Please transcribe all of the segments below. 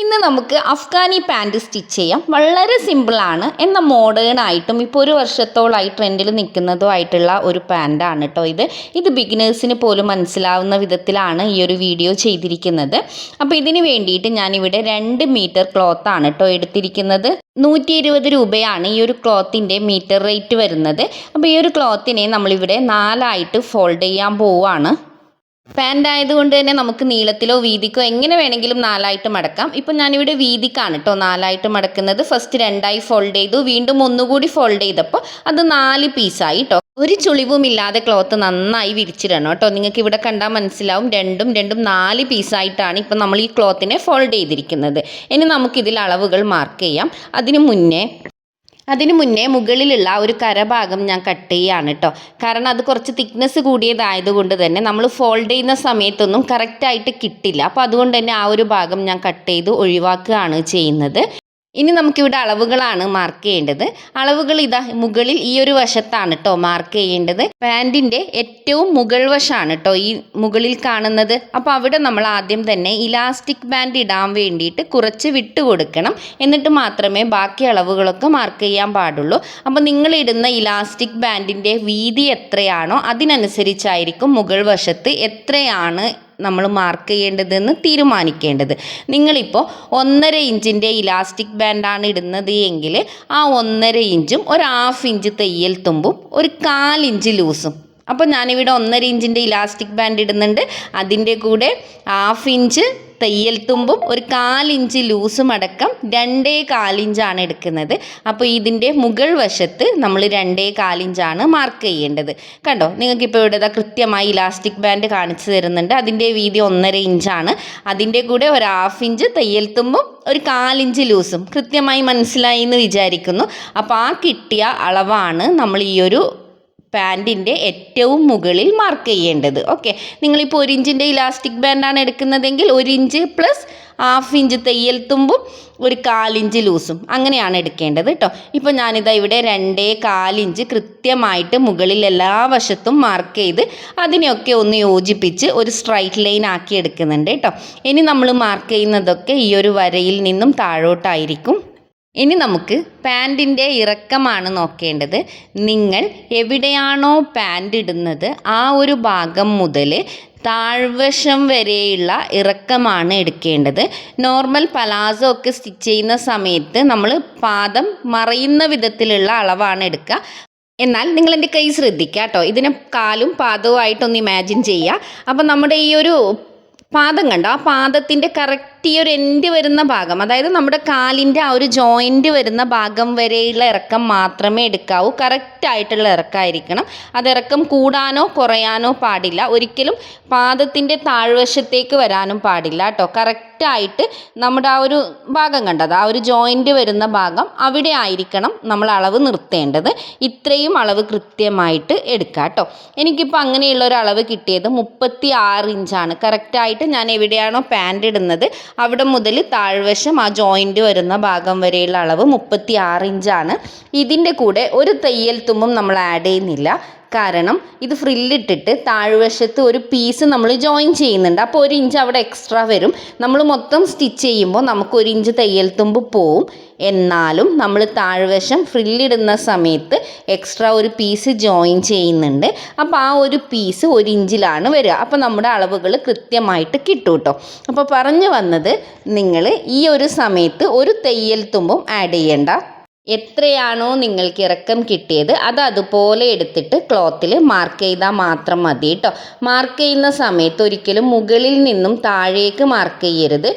ഇന്ന് നമുക്ക് Afghani pant stitch ചെയ്യാം. വളരെ സിമ്പിളാണ് എന്ന മോഡേൺ ആയിട്ടും ഇപ്പോൾ ഒരു വർഷത്തോളമായി ട്രെൻഡിൽ നിൽക്കുന്നതുമായിട്ടുള്ള ഒരു പാന്റാണ് കേട്ടോ ഇത്. ഇത് ബിഗിനേഴ്സിന് പോലും മനസ്സിലാവുന്ന വിധത്തിലാണ് ഈ ഒരു വീഡിയോ ചെയ്തിരിക്കുന്നത്. അപ്പോൾ ഇതിന് വേണ്ടിയിട്ട് ഞാനിവിടെ രണ്ട് മീറ്റർ ക്ലോത്താണ് കേട്ടോ എടുത്തിരിക്കുന്നത്. നൂറ്റി ഇരുപത് രൂപയാണ് ഈ ഒരു ക്ലോത്തിന്റെ മീറ്റർ റേറ്റ് വരുന്നത്. അപ്പോൾ ഈ ഒരു ക്ലോത്തിനെ നമ്മളിവിടെ നാലായിട്ട് ഫോൾഡ് ചെയ്യാൻ പോവുകയാണ്. പാന്റ് ആയതുകൊണ്ട് തന്നെ നമുക്ക് നീളത്തിലോ വീതിക്കോ എങ്ങനെ വേണമെങ്കിലും നാലായിട്ട് മടക്കാം. ഇപ്പം ഞാനിവിടെ വീതിക്കാണ് കേട്ടോ നാലായിട്ട് മടക്കുന്നത്. ഫസ്റ്റ് രണ്ടായി ഫോൾഡ് ചെയ്തു. വീണ്ടും ഒന്നുകൂടി ഫോൾഡ് ചെയ്തപ്പോൾ അത് നാല് പീസായി കേട്ടോ ഒരു ചുളിവും ഇല്ലാതെ ക്ലോത്ത് നന്നായി വിരിച്ചിടണം കേട്ടോ നിങ്ങൾക്ക് ഇവിടെ കണ്ടാൽ മനസ്സിലാവും. രണ്ടും രണ്ടും നാല് പീസായിട്ടാണ് ഇപ്പം നമ്മൾ ഈ ക്ലോത്തിനെ ഫോൾഡ് ചെയ്തിരിക്കുന്നത്. ഇനി നമുക്കിതിൽ അളവുകൾ മാർക്ക് ചെയ്യാം. അതിനു മുന്നേ അതിന് മുന്നേ മുകളിലുള്ള ഒരു കരഭാഗം ഞാൻ കട്ട് ചെയ്യുകയാണ് കേട്ടോ കാരണം അത് കുറച്ച് തിക്നെസ് കൂടിയതായതുകൊണ്ട് തന്നെ നമ്മൾ ഫോൾഡ് ചെയ്യുന്ന സമയത്തൊന്നും കറക്റ്റായിട്ട് കിട്ടില്ല. അപ്പോൾ അതുകൊണ്ട് തന്നെ ആ ഒരു ഭാഗം ഞാൻ കട്ട് ചെയ്ത് ഒഴിവാക്കുകയാണ് ചെയ്യുന്നത്. ഇനി നമുക്കിവിടെ അളവുകളാണ് മാർക്ക് ചെയ്യേണ്ടത്. അളവുകൾ ഇതാ മുകളിൽ ഈ ഒരു വശത്താണ് കേട്ടോ മാർക്ക് ചെയ്യേണ്ടത്. പാന്റിന്റെ ഏറ്റവും മുകൾ വശമാണ് കേട്ടോ ഈ മുകളിൽ കാണുന്നത്. അപ്പോൾ അവിടെ നമ്മൾ ആദ്യം തന്നെ ഇലാസ്റ്റിക് ബാൻഡ് ഇടാൻ വേണ്ടിയിട്ട് കുറച്ച് വിട്ട് കൊടുക്കണം. എന്നിട്ട് മാത്രമേ ബാക്കി അളവുകളൊക്കെ മാർക്ക് ചെയ്യാൻ പാടുള്ളൂ. അപ്പോൾ നിങ്ങൾ ഇടുന്ന ഇലാസ്റ്റിക് ബാൻഡിന്റെ വീതി എത്രയാണോ അതിനനുസരിച്ചായിരിക്കും മുകൾ വശത്ത് എത്രയാണ് നമ്മൾ മാർക്ക് ചെയ്യേണ്ടതെന്ന് തീരുമാനിക്കേണ്ടത്. നിങ്ങളിപ്പോൾ ഒന്നര ഇഞ്ചിന്റെ ഇലാസ്റ്റിക് ബാൻഡാണ് ഇടുന്നത് എങ്കിൽ ആ ഒന്നര ഇഞ്ചും ഒരു ഹാഫ് ഇഞ്ച് തയ്യൽ തുമ്പും ഒരു കാലിഞ്ച് ലൂസും. അപ്പോൾ ഞാനിവിടെ ഒന്നര ഇഞ്ചിന്റെ ഇലാസ്റ്റിക് ബാൻഡ് ഇടുന്നുണ്ട്. അതിന്റെ കൂടെ ഹാഫ് ഇഞ്ച് തയ്യൽ തുമ്പും ഒരു കാലിഞ്ച് ലൂസും അടക്കം രണ്ടേ കാലിഞ്ചാണ് എടുക്കുന്നത്. അപ്പോൾ ഇതിന്റെ മുകൾ വശത്ത് നമ്മൾ രണ്ടേ കാലിഞ്ചാണ് മാർക്ക് ചെയ്യേണ്ടത്. കണ്ടോ? നിങ്ങൾക്കിപ്പോൾ ഇവിടെ കൃത്യമായി ഇലാസ്റ്റിക് ബാൻഡ് കാണിച്ചു തരുന്നുണ്ട്. അതിന്റെ വീതി ഒന്നര ഇഞ്ചാണ്. അതിന്റെ കൂടെ ഒരു ഹാഫ് ഇഞ്ച് തയ്യൽ തുമ്പും ഒരു കാലിഞ്ച് ലൂസും. കൃത്യമായി മനസ്സിലായി എന്ന് വിചാരിക്കുന്നു. അപ്പോൾ ആ കിട്ടിയ അളവാണ് നമ്മൾ ഈ ഒരു പാന്റിന്റെ ഏറ്റവും മുകളിൽ മാർക്ക് ചെയ്യേണ്ടത്. ഓക്കെ നിങ്ങളിപ്പോൾ ഒരു ഇഞ്ചിന്റെ ഇലാസ്റ്റിക് ബാൻഡാണ് എടുക്കുന്നതെങ്കിൽ ഒരു ഇഞ്ച് പ്ലസ് ഹാഫ് ഇഞ്ച് തയ്യൽ തുമ്പും ഒരു കാലിഞ്ച് ലൂസും. അങ്ങനെയാണ് എടുക്കേണ്ടത് കേട്ടോ ഇപ്പോൾ ഞാനിതാ ഇവിടെ രണ്ടേ കാലിഞ്ച് കൃത്യമായിട്ട് മുകളിൽ എല്ലാ വശത്തും മാർക്ക് ചെയ്ത് അതിനെയൊക്കെ ഒന്ന് യോജിപ്പിച്ച് ഒരു സ്ട്രൈറ്റ് ലൈൻ ആക്കി എടുക്കുന്നുണ്ട് കേട്ടോ ഇനി നമ്മൾ മാർക്ക് ചെയ്യുന്നതൊക്കെ ഈ ഒരു വരയിൽ നിന്നും താഴോട്ടായിരിക്കും. ഇനി നമുക്ക് പാന്റിന്റെ ഇറക്കമാണ് നോക്കേണ്ടത്. നിങ്ങൾ എവിടെയാണോ പാന്റ് ഇടുന്നത് ആ ഒരു ഭാഗം മുതൽ താഴ്വശം വരെയുള്ള ഇറക്കമാണ് എടുക്കേണ്ടത്. നോർമൽ പലാസോ ഒക്കെ സ്റ്റിച്ച് ചെയ്യുന്ന സമയത്ത് നമ്മൾ പാദം മറയുന്ന വിധത്തിലുള്ള അളവാണ് എടുക്കുക. എന്നാൽ നിങ്ങൾ എന്റെ കൈ ശ്രദ്ധിക്കുക കേട്ടോ. ഇതിനെ കാലും പാദവുമായിട്ടൊന്ന് ഇമാജിൻ ചെയ്യുക. അപ്പോൾ നമ്മുടെ ഈ ഒരു പാദം കണ്ടോ? ആ പാദത്തിന്റെ കറക്റ്റ് ഈ ഒരു എൻഡ് വരുന്ന ഭാഗം അതായത് നമ്മുടെ കാലിന്റെ ആ ഒരു ജോയിന്റ് വരുന്ന ഭാഗം വരെയുള്ള ഇറക്കം മാത്രമേ എടുക്കാവൂ. കറക്റ്റ് ആയിട്ടുള്ള ഇറക്കമായിരിക്കണം അത് ഇറക്കം കൂടാനോ കുറയാനോ പാടില്ല. ഒരിക്കലും പാദത്തിന്റെ താഴ്വശത്തേക്ക് വരാനും പാടില്ല കേട്ടോ. കറക്റ്റായിട്ട് നമ്മുടെ ആ ഒരു ഭാഗം കണ്ടത് ആ ഒരു ജോയിന്റ് വരുന്ന ഭാഗം അവിടെ ആയിരിക്കണം നമ്മൾ അളവ് നിർത്തേണ്ടത്. ഇത്രയും അളവ് കൃത്യമായിട്ട് എടുക്കുക കേട്ടോ. എനിക്കിപ്പോൾ അങ്ങനെയുള്ള ഒരു അളവ് കിട്ടിയത് മുപ്പത്തി ആറ് ഇഞ്ചാണ് കറക്റ്റായിട്ട് ഞാൻ എവിടെയാണോ പാന്റ് ഇടുന്നത് അവിടെ മുതൽ താഴ്വശം ആ ജോയിന്റ് വരുന്ന ഭാഗം വരെയുള്ള അളവ് മുപ്പത്തി ആറ് ഇഞ്ചാണ് ഇതിന്റെ കൂടെ ഒരു തയ്യൽ തുമ്പും നമ്മൾ ആഡ് ചെയ്യുന്നില്ല. കാരണം ഇത് ഫ്രില്ലിട്ടിട്ട് താഴ്വശത്ത് ഒരു പീസ് നമ്മൾ ജോയിൻ ചെയ്യുന്നുണ്ട്. അപ്പോൾ ഒരു ഇഞ്ച് അവിടെ എക്സ്ട്രാ വരും. നമ്മൾ മൊത്തം സ്റ്റിച്ച് ചെയ്യുമ്പോൾ നമുക്ക് ഒരു ഇഞ്ച് തയ്യൽ തുമ്പ് പോവും. എന്നാലും നമ്മൾ താഴ്വശം ഫ്രില്ലിടുന്ന സമയത്ത് എക്സ്ട്രാ ഒരു പീസ് ജോയിൻ ചെയ്യുന്നുണ്ട്. അപ്പോൾ ആ ഒരു പീസ് ഒരു ഇഞ്ചിലാണ് വരിക. അപ്പോൾ നമ്മുടെ അളവുകൾ കൃത്യമായിട്ട് കിട്ടും കേട്ടോ അപ്പോൾ പറഞ്ഞു വന്നത് നിങ്ങൾ ഈ ഒരു സമയത്ത് ഒരു തയ്യൽ തുമ്പും ആഡ് ചെയ്യണ്ട. എത്രയാണോ നിങ്ങൾക്ക് ഇറക്കം കിട്ടിയത് അത് അതുപോലെ എടുത്തിട്ട് ക്ലോത്തിൽ മാർക്ക് ചെയ്താൽ മാത്രം മതി കേട്ടോ മാർക്ക് ചെയ്യുന്ന സമയത്ത് ഒരിക്കലും മുകളിൽ നിന്നും താഴേക്ക് മാർക്ക് ചെയ്യരുത്.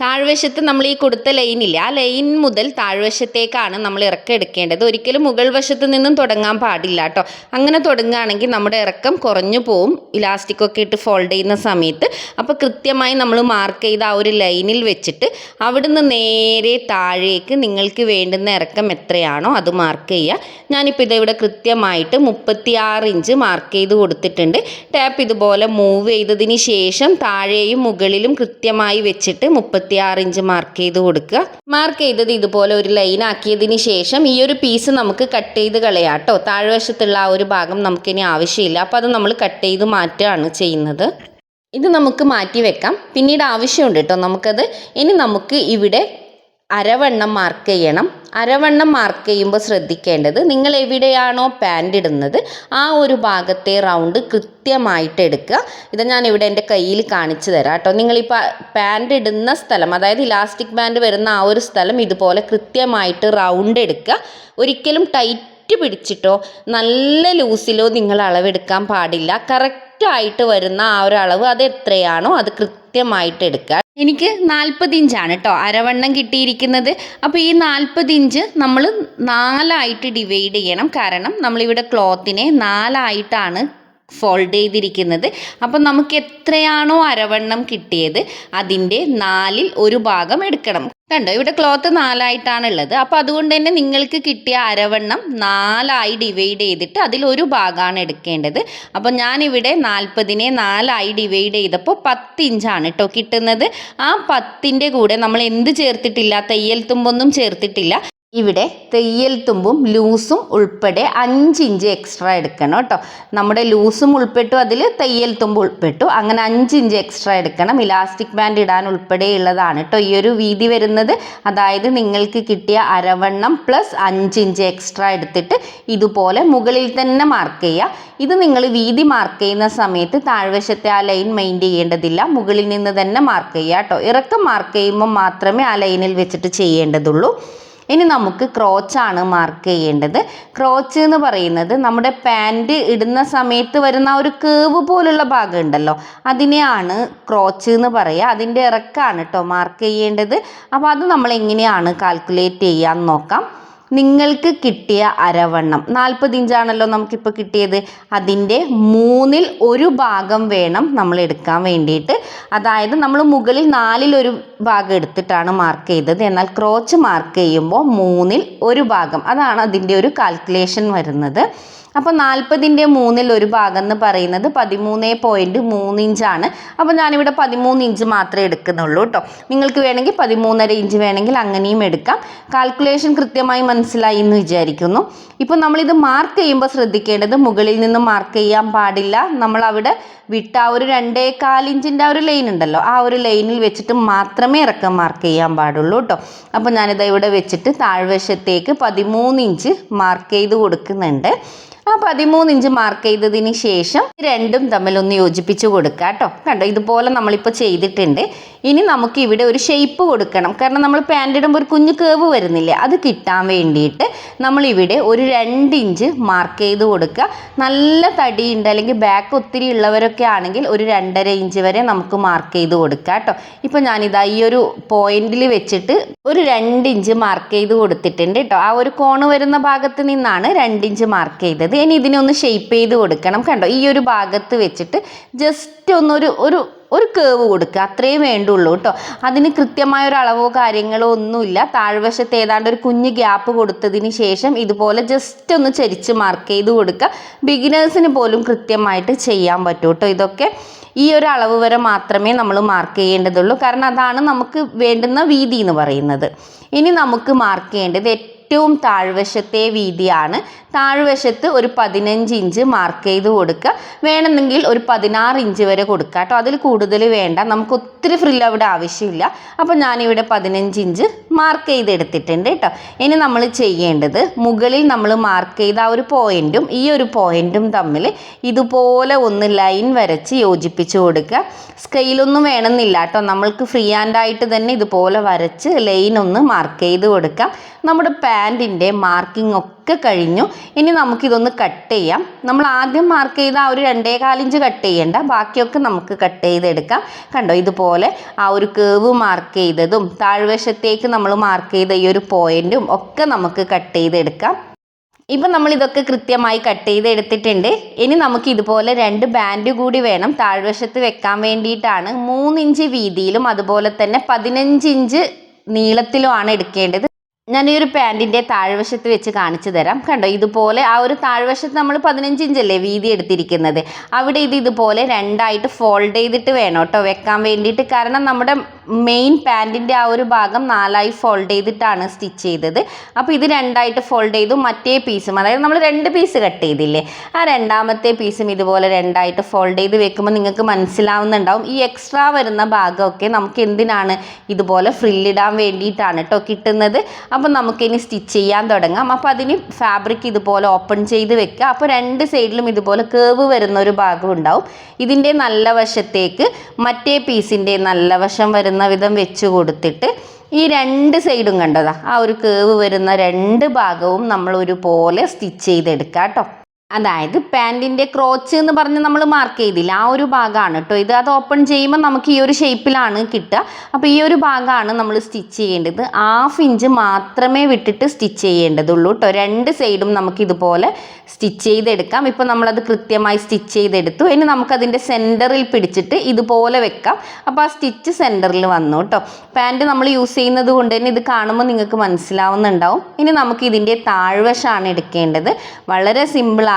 താഴ്വശത്ത് നമ്മൾ ഈ കൊടുത്ത ലൈനില്ല ആ ലൈൻ മുതൽ താഴ്വശത്തേക്കാണ് നമ്മൾ ഇറക്കം എടുക്കേണ്ടത്. ഒരിക്കലും മുകൾ വശത്ത് നിന്നും തുടങ്ങാൻ പാടില്ല കേട്ടോ. അങ്ങനെ തുടങ്ങുകയാണെങ്കിൽ നമ്മുടെ ഇറക്കം കുറഞ്ഞു പോവും. ഇലാസ്റ്റിക്കൊക്കെ ഇട്ട് ഫോൾഡ് ചെയ്യുന്ന സമയത്ത്. അപ്പോൾ കൃത്യമായി നമ്മൾ മാർക്ക് ചെയ്ത ആ ഒരു ലൈനിൽ വെച്ചിട്ട് അവിടുന്ന് നേരെ താഴേക്ക് നിങ്ങൾക്ക് വേണ്ടുന്ന ഇറക്കം എത്രയാണോ അത് മാർക്ക് ചെയ്യുക. ഞാനിപ്പോൾ ഇതിവിടെ കൃത്യമായിട്ട് മുപ്പത്തിയാറ് ഇഞ്ച് മാർക്ക് ചെയ്ത് കൊടുത്തിട്ടുണ്ട്. ടാപ്പ് ഇതുപോലെ മൂവ് ചെയ്തതിന് ശേഷം താഴെയും മുകളിലും കൃത്യമായി വെച്ചിട്ട് മുപ്പത്തി ഇരുപത്തിയാറ് ഇഞ്ച് മാർക്ക് ചെയ്ത് കൊടുക്കുക. മാർക്ക് ചെയ്തത് ഇതുപോലെ ഒരു ലൈൻ ആക്കിയതിന് ശേഷം ഈ ഒരു പീസ് നമുക്ക് കട്ട് ചെയ്ത് കളയാം കേട്ടോ. താഴ്വശത്തുള്ള ആ ഒരു ഭാഗം നമുക്കിനി ആവശ്യമില്ല. അപ്പോൾ അത് നമ്മൾ കട്ട് ചെയ്ത് മാറ്റുകയാണ് ചെയ്യുന്നത്. ഇത് നമുക്ക് മാറ്റി വെക്കാം. പിന്നീട് ആവശ്യമുണ്ട് കേട്ടോ നമുക്കത്. ഇനി നമുക്ക് ഇവിടെ അരവണ്ണം മാർക്ക് ചെയ്യണം. അരവണ്ണം മാർക്ക് ചെയ്യുമ്പോൾ ശ്രദ്ധിക്കേണ്ടത് നിങ്ങൾ എവിടെയാണോ പാന്റ് ഇടുന്നത് ആ ഒരു ഭാഗത്തെ റൗണ്ട് കൃത്യമായിട്ട് എടുക്കുക. ഇത് ഞാൻ ഇവിടെ എന്റെ കയ്യിൽ കാണിച്ചു തരാം കേട്ടോ. നിങ്ങളിപ്പോൾ പാന്റ് ഇടുന്ന സ്ഥലം അതായത് ഇലാസ്റ്റിക് ബാൻഡ് വരുന്ന ആ ഒരു സ്ഥലം ഇതുപോലെ കൃത്യമായിട്ട് റൗണ്ട് എടുക്കുക. ഒരിക്കലും ടൈറ്റ് പിടിച്ചിട്ടോ നല്ല ലൂസിലോ നിങ്ങൾ അളവെടുക്കാൻ പാടില്ല. കറക്റ്റായിട്ട് വരുന്ന ആ ഒരു അളവ് അത് എത്രയാണോ അത് കൃത്യമായിട്ട് എടുക്കുക. എനിക്ക് നാൽപ്പത് ഇഞ്ചാണ് കേട്ടോ അരവണ്ണം കിട്ടിയിരിക്കുന്നത്. അപ്പോൾ ഈ നാൽപ്പത് ഇഞ്ച് നമ്മൾ നാലായിട്ട് ഡിവൈഡ് ചെയ്യണം. കാരണം നമ്മളിവിടെ ക്ലോത്തിനെ നാലായിട്ടാണ് ഫോൾഡ് ചെയ്തിരിക്കുന്നത്. അപ്പം നമുക്ക് എത്രയാണോ അരവണ്ണം കിട്ടിയത് അതിന്റെ നാലിൽ ഒരു ഭാഗം എടുക്കണം. കണ്ടോ? ഇവിടെ ക്ലോത്ത് നാലായിട്ടാണ് ഉള്ളത് അപ്പോൾ അതുകൊണ്ട് തന്നെ നിങ്ങൾക്ക് കിട്ടിയ അരവണ്ണം നാലായി ഡിവൈഡ് ചെയ്തിട്ട് അതിൽ ഒരു ഭാഗമാണ് എടുക്കേണ്ടത്. അപ്പോൾ ഞാനിവിടെ നാൽപ്പതിനെ നാലായി ഡിവൈഡ് ചെയ്തപ്പോൾ പത്ത് ഇഞ്ചാണ് കേട്ടോ കിട്ടുന്നത്. ആ പത്തിന്റെ കൂടെ നമ്മൾ എന്ത് ചേർത്തിട്ടില്ല? തയ്യൽ തുമ്പൊന്നും ചേർത്തിട്ടില്ല. ഇവിടെ തെയ്യൽ തുമ്പും ലൂസും ഉൾപ്പെടെ അഞ്ച് ഇഞ്ച് എക്സ്ട്രാ എടുക്കണം കേട്ടോ. നമ്മുടെ ലൂസും ഉൾപ്പെട്ടു അതിൽ തയ്യൽ തുമ്പ് ഉൾപ്പെട്ടു. അങ്ങനെ അഞ്ച് ഇഞ്ച് എക്സ്ട്രാ എടുക്കണം. ഇലാസ്റ്റിക് ബാൻഡ് ഇടാൻ ഉൾപ്പെടെയുള്ളതാണ് കേട്ടോ ഈ ഒരു വീതി വരുന്നത്. അതായത് നിങ്ങൾക്ക് കിട്ടിയ അരവണ്ണം പ്ലസ് അഞ്ച് ഇഞ്ച് എക്സ്ട്രാ എടുത്തിട്ട് ഇതുപോലെ മുകളിൽ തന്നെ മാർക്ക് ചെയ്യുക. ഇത് നിങ്ങൾ വീതി മാർക്ക് ചെയ്യുന്ന സമയത്ത് താഴ്വശത്തെ ആ ലൈൻ മെയിന്റ് ചെയ്യേണ്ടതില്ല. മുകളിൽ നിന്ന് തന്നെ മാർക്ക് ചെയ്യുക കേട്ടോ. ഇറക്കം മാർക്ക് ചെയ്യുമ്പോൾ മാത്രമേ ആ ലൈനിൽ വെച്ചിട്ട് ചെയ്യേണ്ടതുള്ളൂ. ഇനി നമുക്ക് ക്രോച്ചാണ് മാർക്ക് ചെയ്യേണ്ടത്. ക്രോച്ച് എന്ന് പറയുന്നത് നമ്മുടെ പാന്റ് ഇടുന്ന സമയത്ത് വരുന്ന ഒരു കേവ് പോലുള്ള ഭാഗം ഉണ്ടല്ലോ. അതിനെയാണ് ക്രോച്ച് എന്ന് പറയുക അതിന്റെ ഇറക്കാണ് കേട്ടോ മാർക്ക് ചെയ്യേണ്ടത്. അപ്പോൾ അത് നമ്മൾ എങ്ങനെയാണ് കാൽക്കുലേറ്റ് ചെയ്യാൻ നോക്കാം. നിങ്ങൾക്ക് കിട്ടിയ അരവണ്ണം. നാൽപ്പത് ഇഞ്ചാണല്ലോ നമുക്കിപ്പോൾ കിട്ടിയത്. അതിന്റെ മൂന്നിൽ ഒരു ഭാഗം വേണം നമ്മൾ എടുക്കാൻ വേണ്ടിയിട്ട്. അതായത് നമ്മൾ മുകളിൽ നാലിൽ ഒരു ഭാഗം എടുത്തിട്ടാണ് മാർക്ക് ചെയ്തത്. എന്നാൽ ക്രോച്ച് മാർക്ക് ചെയ്യുമ്പോൾ മൂന്നിൽ ഒരു ഭാഗം. അതാണ് അതിന്റെ ഒരു കാൽക്കുലേഷൻ വരുന്നത്. അപ്പോൾ നാൽപ്പതിന്റെ മൂന്നിൽ ഒരു ഭാഗം എന്ന് പറയുന്നത് പതിമൂന്ന് പോയിന്റ് മൂന്ന് ഇഞ്ചാണ്. അപ്പോൾ ഞാനിവിടെ പതിമൂന്ന് ഇഞ്ച് മാത്രമേ എടുക്കുന്നുള്ളൂ കേട്ടോ നിങ്ങൾക്ക് വേണമെങ്കിൽ പതിമൂന്നര ഇഞ്ച് വേണമെങ്കിൽ അങ്ങനെയും എടുക്കാം. കാൽക്കുലേഷൻ കൃത്യമായി മനസ്സിലായി എന്ന് വിചാരിക്കുന്നു. ഇപ്പോൾ നമ്മളിത് മാർക്ക് ചെയ്യുമ്പോൾ ശ്രദ്ധിക്കേണ്ടത് മുകളിൽ നിന്ന് മാർക്ക് ചെയ്യാൻ പാടില്ല. നമ്മൾ അവിടെ വിട്ട ഒരു രണ്ടേ കാലിഞ്ചിന്റെ ആ ഒരു ലൈൻ ഉണ്ടല്ലോ. ആ ഒരു ലൈനിൽ വെച്ചിട്ട് മാത്രമേ ഇറക്കം മാർക്ക് ചെയ്യാൻ പാടുള്ളൂ കേട്ടോ അപ്പോൾ ഞാനിത് ഇവിടെ വെച്ചിട്ട് താഴ്വശത്തേക്ക് പതിമൂന്ന് ഇഞ്ച് മാർക്ക് ചെയ്ത് കൊടുക്കുന്നുണ്ട്. പതിമൂന്ന് ഇഞ്ച് മാർക്ക് ചെയ്തതിന് ശേഷം രണ്ടും തമ്മിൽ ഒന്ന് യോജിപ്പിച്ച് കൊടുക്കുക കേട്ടോ കണ്ടോ ഇതുപോലെ നമ്മളിപ്പോൾ ചെയ്തിട്ടുണ്ട്. ഇനി നമുക്ക് ഇവിടെ ഒരു ഷേപ്പ് കൊടുക്കണം. കാരണം നമ്മൾ പാന്റ് ഇടുമ്പോൾ ഒരു കുഞ്ഞു കേവ് വരുന്നില്ലേ അത് കിട്ടാൻ വേണ്ടിയിട്ട് നമ്മളിവിടെ ഒരു രണ്ട് ഇഞ്ച് മാർക്ക് ചെയ്ത് കൊടുക്കുക. നല്ല തടിയുണ്ട് അല്ലെങ്കിൽ ബാക്ക് ഒത്തിരി ഉള്ളവരൊക്കെ ആണെങ്കിൽ ഒരു രണ്ടര ഇഞ്ച് വരെ നമുക്ക് മാർക്ക് ചെയ്ത് കൊടുക്കുക കേട്ടോ. ഇപ്പോൾ ഞാനിതാ ഈ ഒരു പോയിന്റിൽ വെച്ചിട്ട് ഒരു രണ്ട് ഇഞ്ച് മാർക്ക് ചെയ്ത് കൊടുത്തിട്ടുണ്ട് കേട്ടോ. ആ ഒരു കോണ് വരുന്ന ഭാഗത്ത് നിന്നാണ് രണ്ട് ഇഞ്ച് മാർക്ക് ചെയ്തത്. ഇനി ഇതിനെ ഒന്ന് ഷേപ്പ് ചെയ്ത് കൊടുക്കണം കണ്ടോ? ഈ ഒരു ഭാഗത്ത് വെച്ചിട്ട് ജസ്റ്റ് ഒന്നൊരു ഒരു ഒരു കേവ് കൊടുക്കുക അത്രയും വേണ്ടുള്ളൂ കേട്ടോ. അതിന് കൃത്യമായ ഒരു അളവോ കാര്യങ്ങളോ ഒന്നുമില്ല. താഴ്വശത്ത് ഏതാണ്ട് ഒരു കുഞ്ഞ് ഗ്യാപ്പ് കൊടുത്തതിന് ശേഷം ഇതുപോലെ ജസ്റ്റ് ഒന്ന് ചരിച്ച് മാർക്ക് ചെയ്ത് കൊടുക്കുക ബിഗിനേഴ്സിന് പോലും കൃത്യമായിട്ട് ചെയ്യാൻ പറ്റൂ കേട്ടോ. ഇതൊക്കെ ഈ ഒരു അളവ് വരെ മാത്രമേ നമ്മൾ മാർക്ക് ചെയ്യേണ്ടതുള്ളൂ. കാരണം അതാണ് നമുക്ക് വേണ്ടുന്ന വീതി എന്ന് പറയുന്നത്. ഇനി നമുക്ക് മാർക്ക് ചെയ്യേണ്ടത് ഏറ്റവും താഴ്വശത്തെ വീതിയാണ്. താഴ്വശത്ത് ഒരു പതിനഞ്ച് ഇഞ്ച് മാർക്ക് ചെയ്ത് കൊടുക്കുക. വേണമെങ്കിൽ ഒരു പതിനാറ് ഇഞ്ച് വരെ കൊടുക്കുക കേട്ടോ അതിൽ കൂടുതൽ വേണ്ട. നമുക്ക് ഒത്തിരി ഫ്രില്ല് അവിടെ ആവശ്യമില്ല. അപ്പോൾ ഞാനിവിടെ പതിനഞ്ച് ഇഞ്ച് മാർക്ക് ചെയ്തെടുത്തിട്ടുണ്ട് കേട്ടോ ഇനി നമ്മൾ ചെയ്യേണ്ടത് മുകളിൽ നമ്മൾ മാർക്ക് ചെയ്ത ആ ഒരു പോയിന്റും ഈ ഒരു പോയിന്റും തമ്മിൽ ഇതുപോലെ ഒന്ന് ലൈൻ വരച്ച് യോജിപ്പിച്ച് കൊടുക്കുക. സ്കെയിലൊന്നും വേണമെന്നില്ല കേട്ടോ നമ്മൾക്ക് ഫ്രീ ഹാൻഡായിട്ട് തന്നെ ഇതുപോലെ വരച്ച് ലൈൻ ഒന്ന് മാർക്ക് ചെയ്ത് കൊടുക്കാം നമ്മുടെ പാന്റിന്റെ മാർക്കിംഗ് ഒക്കെ കഴിഞ്ഞു. ഇനി നമുക്കിതൊന്ന് കട്ട് ചെയ്യാം. നമ്മൾ ആദ്യം മാർക്ക് ചെയ്ത ആ ഒരു രണ്ടേ കാലിഞ്ച് കട്ട് ചെയ്യേണ്ട. ബാക്കിയൊക്കെ നമുക്ക് കട്ട് ചെയ്തെടുക്കാം. കണ്ടോ? ഇതുപോലെ ആ ഒരു കേവ് മാർക്ക് ചെയ്തതും താഴ്വശത്തേക്ക് നമ്മൾ മാർക്ക് ചെയ്ത ഈ ഒരു പോയിന്റും ഒക്കെ നമുക്ക് കട്ട് ചെയ്തെടുക്കാം. ഇപ്പം നമ്മൾ ഇതൊക്കെ കൃത്യമായി കട്ട് ചെയ്തെടുത്തിട്ടുണ്ട്. ഇനി നമുക്ക് ഇതുപോലെ രണ്ട് ബാൻഡ് കൂടി വേണം. താഴ്വശത്ത് വെക്കാൻ വേണ്ടിയിട്ടാണ് മൂന്നിഞ്ച് വീതിയിലും അതുപോലെ തന്നെ പതിനഞ്ച് ഇഞ്ച് നീളത്തിലുമാണ് എടുക്കേണ്ടത്. ഞാൻ ഈ ഒരു പാന്റിന്റെ താഴ്വശത്ത് വെച്ച് കാണിച്ചു തരാം. കണ്ടോ ഇതുപോലെ ആ ഒരു താഴ്വശത്ത് നമ്മൾ പതിനഞ്ച് ഇഞ്ചല്ലേ വീതി എടുത്തിരിക്കുന്നത്. അവിടെ ഇത് ഇതുപോലെ രണ്ടായിട്ട് ഫോൾഡ് ചെയ്തിട്ട് വേണം കേട്ടോ വെക്കാൻ വേണ്ടിയിട്ട്. കാരണം നമ്മുടെ മെയിൻ പാന്റിന്റെ ആ ഒരു ഭാഗം നാലായി ഫോൾഡ് ചെയ്തിട്ടാണ് സ്റ്റിച്ച് ചെയ്തത്. അപ്പോൾ ഇത് രണ്ടായിട്ട് ഫോൾഡ് ചെയ്തു മറ്റേ പീസും അതായത് നമ്മൾ രണ്ട് പീസ് കട്ട് ചെയ്തില്ലേ? ആ രണ്ടാമത്തെ പീസും ഇതുപോലെ രണ്ടായിട്ട് ഫോൾഡ് ചെയ്ത് വെക്കുമ്പോൾ നിങ്ങൾക്ക് മനസ്സിലാവുന്നുണ്ടാവും. ഈ എക്സ്ട്രാ വരുന്ന ഭാഗമൊക്കെ നമുക്ക് എന്തിനാണ് ഇതുപോലെ ഫ്രില്ലിടാൻ വേണ്ടിയിട്ടാണ് കേട്ടോ കിട്ടുന്നത്. അപ്പോൾ നമുക്കിനി സ്റ്റിച്ച് ചെയ്യാൻ തുടങ്ങാം. അപ്പോൾ അതിന് ഫാബ്രിക് ഇതുപോലെ ഓപ്പൺ ചെയ്ത് വെക്കുക. അപ്പോൾ രണ്ട് സൈഡിലും ഇതുപോലെ കേവ് വരുന്ന ഒരു ഭാഗം ഉണ്ടാവും. ഇതിന്റെ നല്ല വശത്തേക്ക് മറ്റേ പീസിന്റെ നല്ല വശം വരുന്ന വിധം വെച്ച് കൊടുത്തിട്ട് ഈ രണ്ട് സൈഡും കണ്ടതാ ആ ഒരു കേവ് വരുന്ന രണ്ട് ഭാഗവും നമ്മൾ ഒരുപോലെ സ്റ്റിച്ച് ചെയ്തെടുക്കാം കേട്ടോ. അതായത് പാന്റിന്റെ ക്രോച്ച് എന്ന് പറഞ്ഞ് നമ്മൾ മാർക്ക് ചെയ്തില്ല. ആ ഒരു ഭാഗമാണ് കേട്ടോ ഇത്. അത് ഓപ്പൺ ചെയ്യുമ്പോൾ നമുക്ക് ഈ ഒരു ഷേപ്പിലാണ് കിട്ടുക. അപ്പോൾ ഈ ഒരു ഭാഗമാണ് നമ്മൾ സ്റ്റിച്ച് ചെയ്യേണ്ടത്. ഹാഫ് ഇഞ്ച് മാത്രമേ വിട്ടിട്ട് സ്റ്റിച്ച് ചെയ്യേണ്ടതുള്ളൂ കേട്ടോ. രണ്ട് സൈഡും നമുക്ക് ഇതുപോലെ സ്റ്റിച്ച് ചെയ്തെടുക്കാം. ഇപ്പോൾ നമ്മളത് കൃത്യമായി സ്റ്റിച്ച് ചെയ്തെടുത്തു. ഇനി നമുക്കതിന്റെ സെന്ററിൽ പിടിച്ചിട്ട് ഇതുപോലെ വെക്കാം. അപ്പോൾ ആ സ്റ്റിച്ച് സെന്ററിൽ വന്നു കേട്ടോ. പാന്റ് നമ്മൾ യൂസ് ചെയ്യുന്നത് കൊണ്ട് തന്നെ ഇത് കാണുമ്പോൾ നിങ്ങൾക്ക് മനസ്സിലാവുന്നുണ്ടാവും. ഇനി നമുക്ക് ഇതിന്റെ താഴ്വശമാണ് എടുക്കേണ്ടത്. വളരെ സിമ്പിളാണ്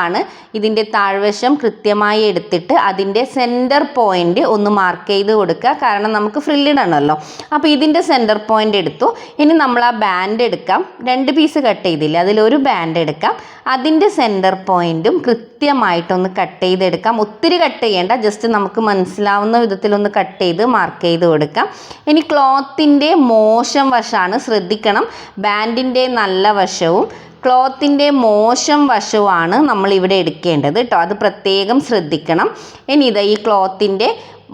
ഇതിന്റെ താഴ്വശം കൃത്യമായി എടുത്തിട്ട് അതിന്റെ സെന്റർ പോയിന്റ് ഒന്ന് മാർക്ക് ചെയ്ത് കൊടുക്കുക. കാരണം നമുക്ക് ഫ്രില്ലിടണമല്ലോ അപ്പോൾ ഇതിന്റെ സെന്റർ പോയിന്റ് എടുത്തു. ഇനി നമ്മൾ ആ ബാൻഡ് എടുക്കാം. രണ്ട് പീസ് കട്ട് ചെയ്തില്ല? അതിലൊരു ബാൻഡ് എടുക്കാം. അതിന്റെ സെന്റർ പോയിന്റും കൃത്യമായിട്ടൊന്ന് കട്ട് ചെയ്തെടുക്കാം. ഒത്തിരി കട്ട് ചെയ്യേണ്ട ജസ്റ്റ് നമുക്ക് മനസ്സിലാവുന്ന വിധത്തിലൊന്ന് കട്ട് ചെയ്ത് മാർക്ക് ചെയ്ത് കൊടുക്കാം. ഇനി ക്ലോത്തിന്റെ മോശം വശമാണ്. ശ്രദ്ധിക്കണം. ബാൻഡിന്റെ നല്ല വശവും ക്ലോത്തിന്റെ മോശം വശമാണ് നമ്മൾ ഇവിടെ എടുക്കേണ്ടത്. കേട്ടോ അത് പ്രത്യേകം ശ്രദ്ധിക്കണം. ഇനി ഇതാ ഈ ക്ലോത്തിന്റെ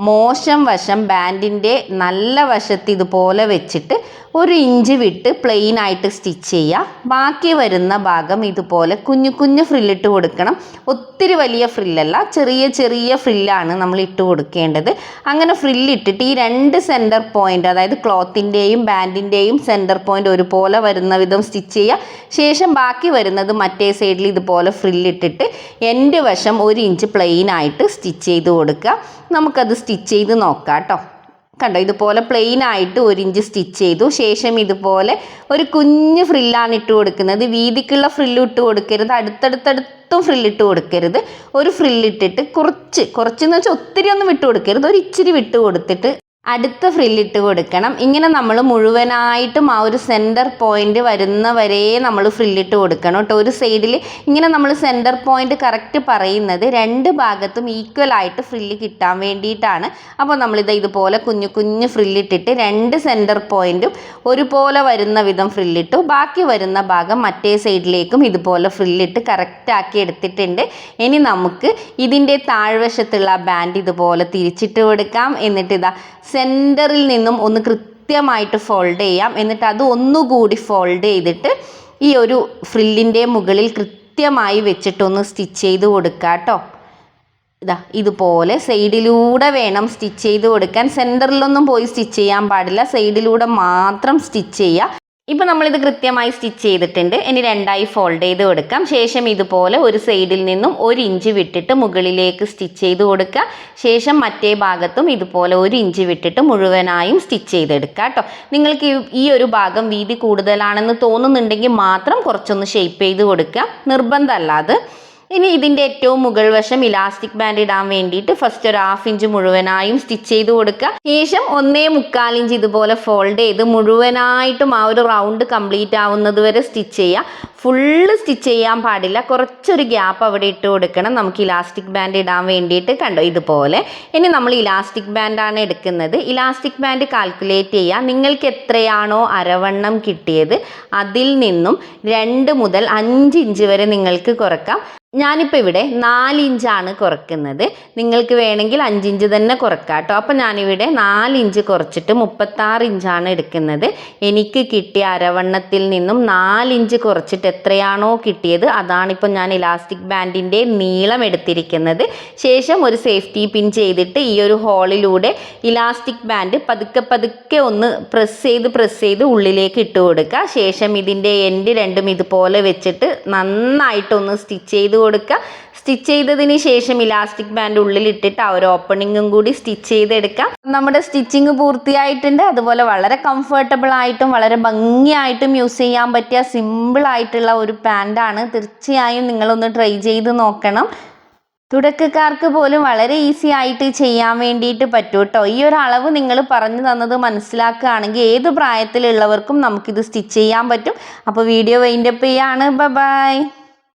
മോശം വശം ബാൻഡിന്റെ നല്ല വശത്ത് ഇതുപോലെ വെച്ചിട്ട് ഒരു ഇഞ്ച് വിട്ട് പ്ലെയിൻ ആയിട്ട് സ്റ്റിച്ച് ചെയ്യുക. ബാക്കി വരുന്ന ഭാഗം ഇതുപോലെ കുഞ്ഞു കുഞ്ഞു ഫ്രില്ലിട്ട് കൊടുക്കണം. ഒത്തിരി വലിയ ഫ്രില്ലല്ല ചെറിയ ചെറിയ ഫ്രില്ലാണ് നമ്മൾ ഇട്ട് കൊടുക്കേണ്ടത്. അങ്ങനെ ഫ്രില്ലിട്ടിട്ട് ഈ രണ്ട് സെന്റർ പോയിന്റ് അതായത് ക്ലോത്തിന്റെയും ബാൻഡിന്റെയും സെന്റർ പോയിന്റ് ഒരുപോലെ വരുന്ന വിധം സ്റ്റിച്ച് ചെയ്യുക. ശേഷം ബാക്കി വരുന്നത് മറ്റേ സൈഡിൽ ഇതുപോലെ ഫ്രില്ലിട്ടിട്ട് എന്റെ വശം ഒരു ഇഞ്ച് പ്ലെയിൻ ആയിട്ട് സ്റ്റിച്ച് ചെയ്ത് കൊടുക്കുക. നമുക്കത് സ്റ്റിച്ച് ചെയ്ത് നോക്കാം കേട്ടോ കണ്ടോ ഇതുപോലെ പ്ലെയിൻ ആയിട്ട് ഒരു ഇഞ്ച് സ്റ്റിച്ച് ചെയ്തു. ശേഷം ഇതുപോലെ ഒരു കുഞ്ഞ് ഫ്രില്ലാണ് ഇട്ട് കൊടുക്കുന്നത്. വീതിക്കുള്ള ഫ്രില്ല് ഇട്ട് കൊടുക്കരുത്. അടുത്തടുത്തടുത്തും ഫ്രില്ലിട്ട് കൊടുക്കരുത്. ഒരു ഫ്രില്ലിട്ടിട്ട് കുറച്ച് കുറച്ചെന്ന് വെച്ചാൽ ഒത്തിരി ഒന്നും വിട്ട് കൊടുക്കരുത്. ഒരു ഇച്ചിരി വിട്ട് കൊടുത്തിട്ട് അടുത്ത ഫ്രില്ലിട്ട് കൊടുക്കണം. ഇങ്ങനെ നമ്മൾ മുഴുവനായിട്ടും ആ ഒരു സെന്റർ പോയിന്റ് വരുന്ന വരെ നമ്മൾ ഫ്രില്ലിട്ട് കൊടുക്കണം കേട്ടോ. ഒരു സൈഡിൽ ഇങ്ങനെ നമ്മൾ സെന്റർ പോയിന്റ് കറക്റ്റ് പറയുന്നത് രണ്ട് ഭാഗത്തും ഈക്വൽ ആയിട്ട് ഫ്രില്ല് കിട്ടാൻ വേണ്ടിയിട്ടാണ്. അപ്പോൾ നമ്മളിത് ഇതുപോലെ കുഞ്ഞു കുഞ്ഞു ഫ്രില്ലിട്ടിട്ട് രണ്ട് സെന്റർ പോയിന്റും ഒരുപോലെ വരുന്ന വിധം ഫ്രില്ലിട്ടു ബാക്കി വരുന്ന ഭാഗം മറ്റേ സൈഡിലേക്കും ഇതുപോലെ ഫ്രില്ലിട്ട് കറക്റ്റാക്കി എടുത്തിട്ടുണ്ട്. ഇനി നമുക്ക് ഇതിന്റെ താഴ്വശത്തുള്ള ബാൻഡ് ഇതുപോലെ തിരിച്ചിട്ട് കൊടുക്കാം. എന്നിട്ട് ഇതാ സെന്ററിൽ നിന്നും ഒന്ന് കൃത്യമായിട്ട് ഫോൾഡ് ചെയ്യാം. എന്നിട്ട് അത് ഒന്നുകൂടി ഫോൾഡ് ചെയ്തിട്ട് ഈ ഒരു ഫ്രില്ലിന്റെ മുകളിൽ കൃത്യമായി വെച്ചിട്ടൊന്ന് സ്റ്റിച്ച് ചെയ്ത് കൊടുക്കുക കേട്ടോ ഇതാ ഇതുപോലെ സൈഡിലൂടെ വേണം സ്റ്റിച്ച് ചെയ്ത് കൊടുക്കാൻ. സെന്ററിലൊന്നും പോയി സ്റ്റിച്ച് ചെയ്യാൻ പാടില്ല. സൈഡിലൂടെ മാത്രം സ്റ്റിച്ച് ചെയ്യുക ഇപ്പോൾ നമ്മളിത് കൃത്യമായി സ്റ്റിച്ച് ചെയ്തിട്ടുണ്ട്. ഇനി രണ്ടായി ഫോൾഡ് ചെയ്ത് കൊടുക്കാം. ശേഷം ഇതുപോലെ ഒരു സൈഡിൽ നിന്നും ഒരു ഇഞ്ച് വിട്ടിട്ട് മുകളിലേക്ക് സ്റ്റിച്ച് ചെയ്ത് കൊടുക്കുക. ശേഷം മറ്റേ ഭാഗത്തും ഇതുപോലെ ഒരു ഇഞ്ച് വിട്ടിട്ട് മുഴുവനായും സ്റ്റിച്ച് ചെയ്തെടുക്കുക കേട്ടോ. നിങ്ങൾക്ക് ഈ- ഒരു ഭാഗം വീതി കൂടുതലാണെന്ന് തോന്നുന്നുണ്ടെങ്കിൽ മാത്രം കുറച്ചൊന്ന് ഷേപ്പ് ചെയ്ത് കൊടുക്കുക. നിർബന്ധമല്ല അത്. ഇനി ഇതിന്റെ ഏറ്റവും മുകൾ വശം ഇലാസ്റ്റിക് ബാൻഡ് ഇടാൻ വേണ്ടിയിട്ട് ഫസ്റ്റ് ഒരു ഹാഫ് ഇഞ്ച് മുഴുവനായും സ്റ്റിച്ച് ചെയ്ത് കൊടുക്കുക. ശേഷം ഒന്നേ മുക്കാൽ ഇഞ്ച് ഇതുപോലെ ഫോൾഡ് ചെയ്ത് മുഴുവനായിട്ടും ആ ഒരു റൗണ്ട് കംപ്ലീറ്റ് ആവുന്നത് വരെ സ്റ്റിച്ച് ചെയ്യുക. ഫുള്ള് സ്റ്റിച്ച് ചെയ്യാൻ പാടില്ല. കുറച്ചൊരു ഗ്യാപ്പ് അവിടെ ഇട്ട് കൊടുക്കണം. നമുക്ക് ഇലാസ്റ്റിക് ബാൻഡ് ഇടാൻ വേണ്ടിയിട്ട് കണ്ടോ? ഇതുപോലെ. ഇനി നമ്മൾ ഇലാസ്റ്റിക് ബാൻഡാണ് എടുക്കുന്നത്. ഇലാസ്റ്റിക് ബാൻഡ് കാൽക്കുലേറ്റ് ചെയ്യുക. നിങ്ങൾക്ക് എത്രയാണോ അരവണ്ണം കിട്ടിയത്. അതിൽ നിന്നും രണ്ട് മുതൽ അഞ്ച് ഇഞ്ച് വരെ നിങ്ങൾക്ക് കുറക്കാം. ഞാനിപ്പോൾ ഇവിടെ നാല് ഇഞ്ചാണ് കുറയ്ക്കുന്നത് നിങ്ങൾക്ക് വേണമെങ്കിൽ അഞ്ചിഞ്ച് തന്നെ കുറക്കാം കേട്ടോ. അപ്പോൾ ഞാനിവിടെ നാല് ഇഞ്ച് കുറച്ചിട്ട് മുപ്പത്താറ് ഇഞ്ചാണ് എടുക്കുന്നത്. എനിക്ക് കിട്ടിയ അരവണ്ണത്തിൽ നിന്നും നാല് ഇഞ്ച് കുറച്ചിട്ട് എത്രയാണോ കിട്ടിയത് അതാണിപ്പോൾ ഞാൻ ഇലാസ്റ്റിക് ബാൻഡിന്റെ നീളം എടുത്തിരിക്കുന്നത്. ശേഷം ഒരു സേഫ്റ്റി പിൻ ചെയ്തിട്ട് ഈ ഒരു ഹോളിലൂടെ ഇലാസ്റ്റിക് ബാൻഡ് പതുക്കെ പതുക്കെ ഒന്ന് പ്രസ് ചെയ്ത് പ്രസ് ചെയ്ത് ഉള്ളിലേക്ക് ഇട്ട് കൊടുക്കുക. ശേഷം ഇതിന്റെ എൻഡ് രണ്ടും ഇതുപോലെ വെച്ചിട്ട് നന്നായിട്ടൊന്ന് സ്റ്റിച്ച് ചെയ്ത് കൊടുക്കുക സ്റ്റിച്ച് ചെയ്തതിന് ശേഷം ഇലാസ്റ്റിക് ബാൻഡ് ഉള്ളിലിട്ടിട്ട് ആ ഒരു ഓപ്പണിങ്ങും കൂടി സ്റ്റിച്ച് ചെയ്തെടുക്കാം. നമ്മുടെ സ്റ്റിച്ചിങ് പൂർത്തിയായിട്ടുണ്ട്. അതുപോലെ വളരെ കംഫർട്ടബിൾ ആയിട്ടും വളരെ ഭംഗിയായിട്ടും യൂസ് ചെയ്യാൻ പറ്റിയ സിമ്പിൾ ആയിട്ടുള്ള ഒരു പാന്റാണ് തീർച്ചയായും നിങ്ങളൊന്ന് ട്രൈ ചെയ്ത് നോക്കണം. തുടക്കക്കാർക്ക് പോലും വളരെ ഈസി ആയിട്ട് ചെയ്യാൻ വേണ്ടിയിട്ട് പറ്റും കേട്ടോ ഈ ഒരു അളവ് നിങ്ങൾ പറഞ്ഞു തന്നത് മനസ്സിലാക്കുകയാണെങ്കിൽ ഏത് പ്രായത്തിലുള്ളവർക്കും നമുക്കിത് സ്റ്റിച്ച് ചെയ്യാൻ പറ്റും. അപ്പോൾ വീഡിയോ വൈൻഡപ്പ് ചെയ്യാണ്. ബൈ